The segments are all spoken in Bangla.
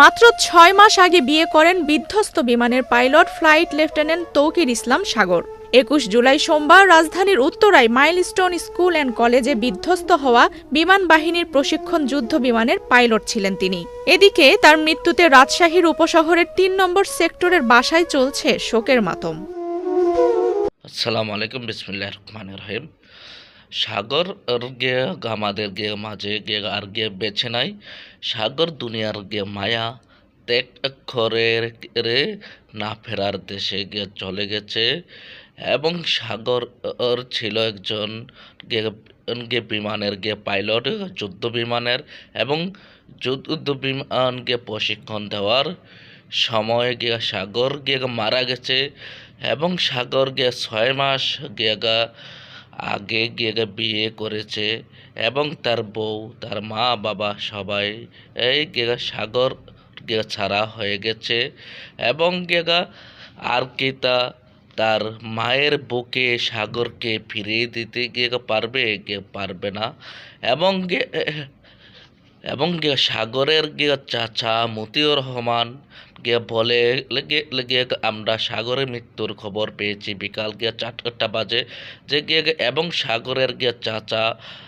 মাত্র ছয় মাস আগে বিয়ে করেন বিধ্বস্ত বিমানের pilot flight lieutenant Tauqir Islam Sagar. একুশ জুলাই সোমবার রাজধানীর উত্তরায় মাইলস্টোন স্কুল অ্যান্ড কলেজে বিধ্বস্ত হওয়া বিমান বাহিনীর প্রশিক্ষণ যুদ্ধ বিমানের পাইলট ছিলেন তিনি। এদিকে তার মৃত্যুতে রাজশাহীর উপশহরের তিন নম্বর সেক্টরের বাসায় চলছে শোকের মাতম। আসসালামু আলাইকুম বিসমিল্লাহ রহমান রহিম। সাগর গে আমাদের গে মাঝে গে আর গে বেছে নাই। সাগর দুনিয়ার গে মায়া, ত্যাগ করে রে না ফেরার দেশে গিয়ে চলে গেছে। এবং সাগর ছিল একজন গে গে বিমানের গে পাইলট, যুদ্ধ বিমানের এবং যুদ্ধ বিমানকে প্রশিক্ষণ দেওয়ার সময় গিয়ে সাগর গিয়ে মারা গেছে। এবং সাগর গিয়ে ছয় মাস গিয়ে আগে বিয়ে করেছে এবং তার বউ, তার মা, বাবা সবাই এই গেগা সাগর গেগা ছাড়া হয়ে গেছে এবং গেগা তা তার মায়ের বুকে সাগরকে ফিরিয়ে দিতে গিয়ে পারবে গিয়ে পারবে না এবং এবং গিয়ে সাগরের গিয়ে চাচা মতিউর রহমান গিয়ে বলে, লেগে আমরা সাগরের মৃত্যুর খবর পেয়েছি। বিকাল গিয়ে চারটা বাজে। যে গিয়ে, এবং সাগরের গিয়ে চাচা,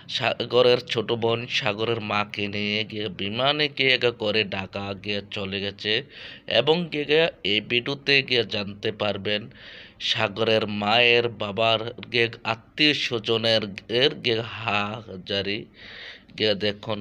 সাগরের ছোট বোন সাগরের মাকে নিয়ে গিয়ে বিমানে গিয়ে করে ঢাকা গিয়ে চলে গেছে। এবং গিয়ে এই ভিডিওতে গিয়ে জানতে পারবেন, সাগরের মায়ের বাবার গিয়ে আত্মীয় স্বজনের গিয়ে হাজারি। গিয়ে দেখুন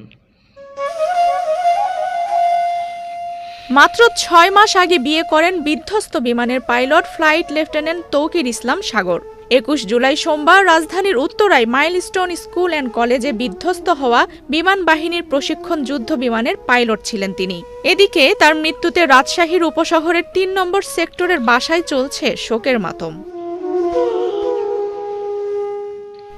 মাত্র ছয় মাস আগে বিয়ে করেন বিধ্বস্ত বিমানের pilot flight lieutenant Tauqir Islam Sagar. একুশ জুলাই সোমবার রাজধানীর উত্তরায় মাইলস্টোন স্কুল অ্যান্ড কলেজে বিধ্বস্ত হওয়া বিমান বাহিনীর প্রশিক্ষণ যুদ্ধ বিমানের পাইলট ছিলেন তিনি। এদিকে তার মৃত্যুতে রাজশাহীর উপশহরের তিন নম্বর সেক্টরের বাসায় চলছে শোকের মাতম।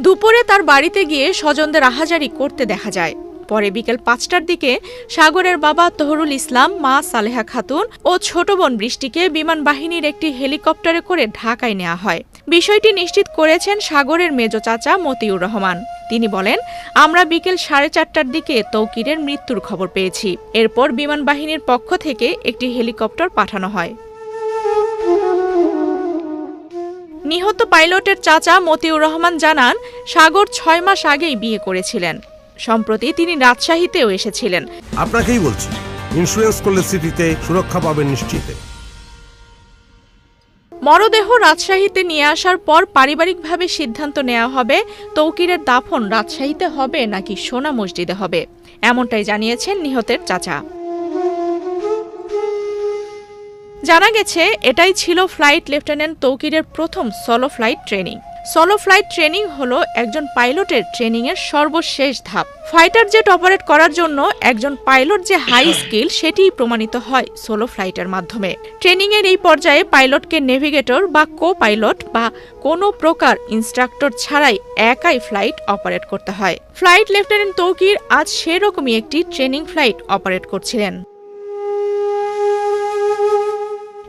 দুপুরে তার বাড়িতে গিয়ে স্বজনদের আহাজারি করতে দেখা যায়। পরে বিকেল পাঁচটার দিকে সাগরের বাবা তহরুল ইসলাম, মা সালেহা খাতুন ও ছোট বোন বৃষ্টিকে বিমান বাহিনীর একটি হেলিকপ্টারে করে ঢাকায় নেওয়া হয়। বিষয়টি নিশ্চিত করেছেন সাগরের মেজ চাচা মতিউর রহমান। তিনি বলেন, আমরা বিকেল সাড়ে চারটার দিকে তৌকিরের মৃত্যুর খবর পেয়েছি। এরপর বিমান বাহিনীর পক্ষ থেকে একটি হেলিকপ্টার পাঠানো হয়। নিহত পাইলটের চাচা মতিউর রহমান জানান, সাগর ছয় মাস আগেই বিয়ে করেছিলেন। সম্প্রতি তিনি রাজশাহীতেও এসেছিলেন। আপনাকেই বলছি ইন্স্যুরেন্স করলে সিটিতে সুরক্ষা পাবেন নিশ্চিতে। মরদেহ রাজশাহীতে নিয়ে আসার পর পারিবারিকভাবে সিদ্ধান্ত নেওয়া হবে তৌকিরের দাফন রাজশাহীতে হবে নাকি সোনা মসজিদে হবে এমনটাই জানিয়েছেন নিহতের চাচা। জানা গেছে এটাই ছিল ফ্লাইট লেফটেন্যান্ট তৌকিরের প্রথম solo flight training solo flight training হলো একজন পাইলটের ট্রেনিং এর সর্বশেষ ধাপ। ফাইটার জেট অপারেট করার জন্য একজন পাইলট যে হাই স্কিল সেটিই প্রমাণিত হয় সোলো ফ্লাইটের মাধ্যমে। ট্রেনিং এর এই পর্যায়ে পাইলটকে নেভিগেটর বা কো পাইলট বা কোনো প্রকার ইনস্ট্রাক্টর ছাড়াই একাই ফ্লাইট অপারেট করতে হয়। ফ্লাইট লেফটেন্যান্ট তৌকির আজ সেরকমই একটি ট্রেনিং ফ্লাইট অপারেট করছিলেন।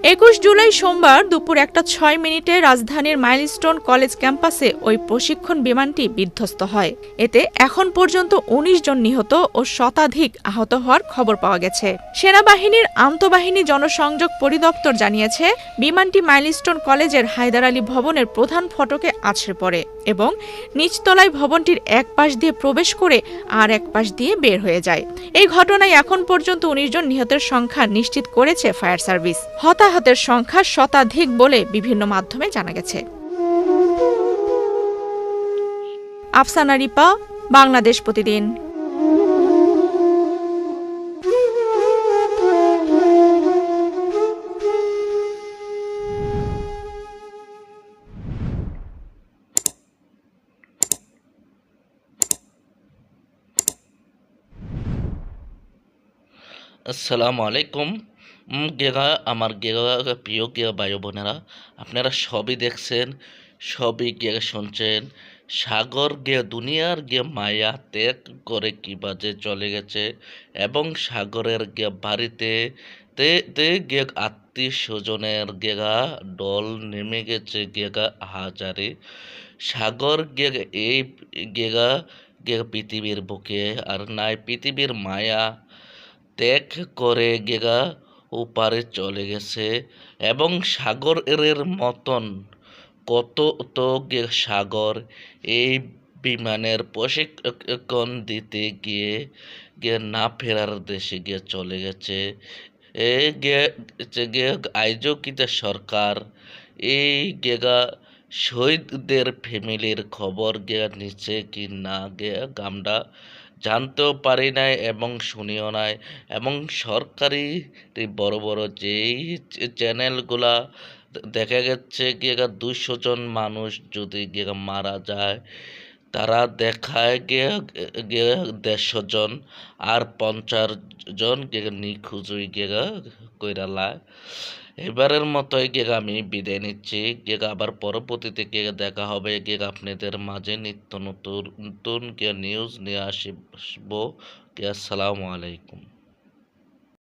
একুশ জুলাই সোমবার দুপুর একটা ছয় মিনিটে রাজধানীর মাইলস্টোন কলেজ ক্যাম্পাসে ওই প্রশিক্ষণ বিমানটি বিধ্বস্ত হয়। এতে এখন পর্যন্ত ১৯ জন নিহত ও শতাধিক আহত হওয়ার খবর পাওয়া গেছে। সেনাবাহিনীর আন্তঃবাহিনী জনসংযোগ পরিদপ্তর জানিয়েছে, বিমানটি মাইলস্টোন কলেজের হায়দার আলী ভবনের প্রধান ফটকে আছড়ে পড়ে এবং নিচতলায় ভবনটির এক পাশ দিয়ে প্রবেশ করে আর এক পাশ দিয়ে বের হয়ে যায়। এই ঘটনায় এখন পর্যন্ত ১৯ জন নিহতের সংখ্যা নিশ্চিত করেছে ফায়ার সার্ভিস। হতাহতের সংখ্যা শতাধিক বলে বিভিন্ন মাধ্যমে জানা গেছে। আফসানা রিপা বাংলাদেশ প্রতিদিন। আসসালামু আলাইকুম। গেগা আমার গেগা প্রিয় গেগা ভাই বোনেরা, আপনারা সবই দেখছেন, সবই গিয়ে শুনছেন। সাগর গে, দুনিয়ার গিয়ে মায়া ত্যাগ করে কি বাজে চলে গেছে, এবং সাগরের গে বাড়িতে তে তে গিয়ে আত্মীয় স্বজনের গেগা ডল নেমে গেছে গেগা হাজারে। সাগর গে, এই গেগা গে পৃথিবীর বুকে, আর নাই পৃথিবীর মায়া ত্যাগ করে গেগা ওপারে চলে গেছে এবং সাগরের মতন কত তো গে সাগর এই বিমানের প্রশিক্ষণ দিতে গিয়ে গিয়ে না ফেরার দেশে গিয়ে চলে গেছে। এ গিয়ে আইজও সরকার? এই গেগা শহীদদের ফ্যামিলির খবর গিয়া নিচে কি না গিয়া গামডা জানতেও পারি নাই এবং শুনিও নাই। এবং সরকারি বড় বড় যেই চ্যানেলগুলা দেখা গেছে গিয়ে দুশো জন মানুষ যদি গিয়ে মারা যায়, তারা দেখায় গিয়ে গিয়ে দেড়শো জন আর পঞ্চাশ জন গিয়ে নিখোঁজ হয়ে গিয়ে কইরালায় এবারের মতোই গেগ আমি বিদায় নিচ্ছি। গেগ আবার পরবর্তীতে গিয়ে দেখা হবে। গেগ আপনাদের মাঝে নিত্য নতুন নতুন গিয়ে নিউজ নিয়ে আসব। গিয়ে আসসালামু আলাইকুম।